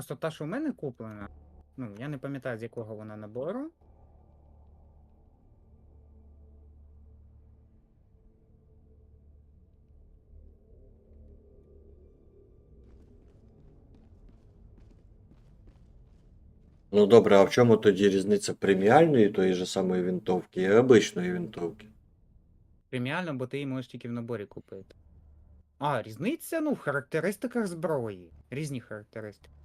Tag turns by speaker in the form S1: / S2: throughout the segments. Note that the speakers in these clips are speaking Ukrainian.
S1: Просто та, що в мене куплена, ну, я не пам'ятаю, з якого вона набору.
S2: Ну добре, а в чому тоді різниця преміальної тої ж самої винтовки і обичної винтовки?
S1: Преміально, бо ти її можеш тільки в наборі купити. А, різниця, ну, в характеристиках зброї. Різні характеристики.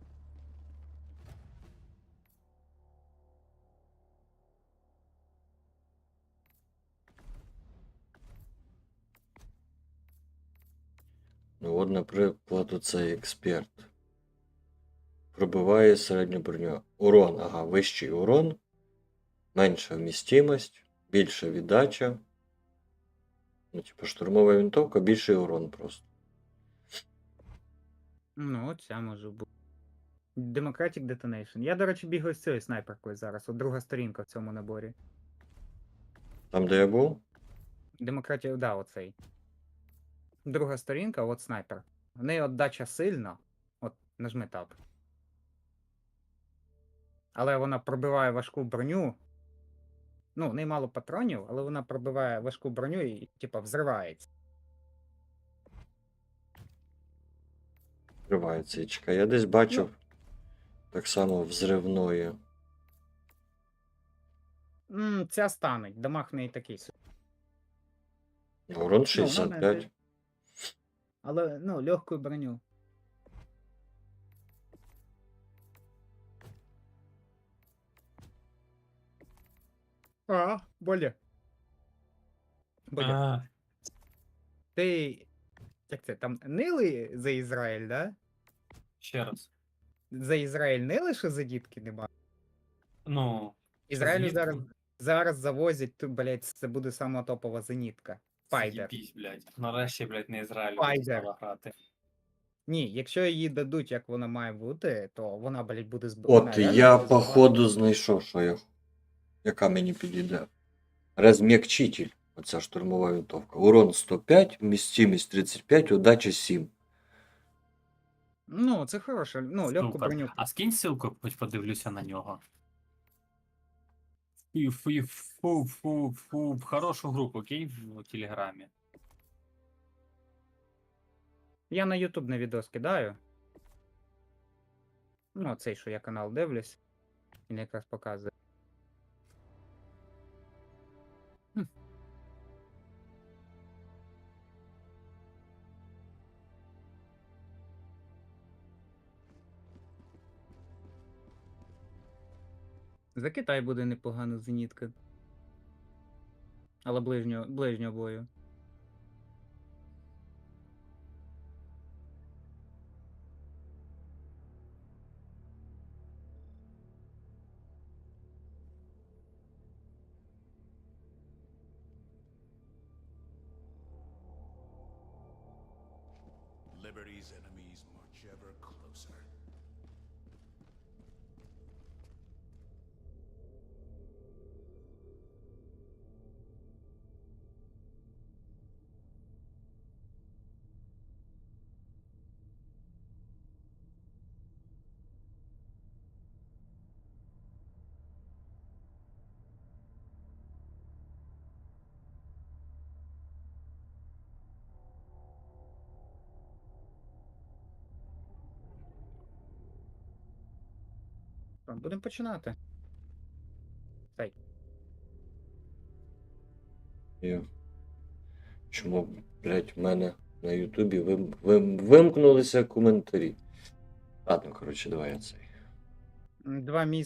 S2: Ну, от, наприклад, оцей експерт. Пробиває середню броню. Урон, ага, вищий урон, менша вмістимость, більша віддача. Ну, типу, штурмова винтовка, більший урон просто.
S1: Ну, от ця може бути. Democratic Detonation. Я, до речі, бігаю з цією снайперкою зараз. От друга сторінка в цьому наборі.
S2: Там, де я був?
S1: Демократія, да, оцей. Друга сторінка, от снайпер. В неї отдача сильна. От, нажми таб. Але вона пробиває важку броню. Ну, в неї мало патронів, але вона пробиває важку броню і, типа, взривається.
S2: Відкривається і чекай. Я десь бачив так само взривної.
S1: М, ця станеть, дамаг в неї такий. собі.
S2: Урон
S1: Ну, вона
S2: 65.
S1: Але, ну, легку броню. А. Боля,
S3: А,
S1: ти. Як це там нили за Ізраїль, да?
S3: ще раз.
S1: За Ізраїль не лише за дітки нема.
S3: Ну,
S1: Ізраїлю зараз, зараз завозять, тут, блядь, це буде сама топова зенітка. Пайдер.
S3: З'їбісь, блядь. Нарешті, блядь, не Ізраїль стала грати.
S1: Ні, якщо її дадуть, як вона має бути, то вона, блядь, буде
S2: От
S1: зброєна.
S2: я походу знайшов, що я. Яка мені підійде. Розм'якчитель. Оця штурмова винтовка. Урон 105, вмістимість 35, удача 7.
S1: Ну, це хороше. Ну, легку
S3: Супер.
S1: броню.
S3: А скинь ссылку, хоч подивлюся на нього. Фу, фу, фу, фу, фу, в хорошу групу, окей, в Телеграмі.
S1: Я на Ютуб на відос кидаю. Ну, цей, що я канал дивлюсь. Він якраз показує. За Китай буде непогана зенітка. Але ближнього, ближнього бою.
S4: Liberty's enemies march ever closer.
S1: Будемо починати.
S2: Стай. Чому, блядь, в мене на Ютубі вим... Вим... вимкнулися коментарі. Ладно, коротше, давай я цей.
S1: Два міста.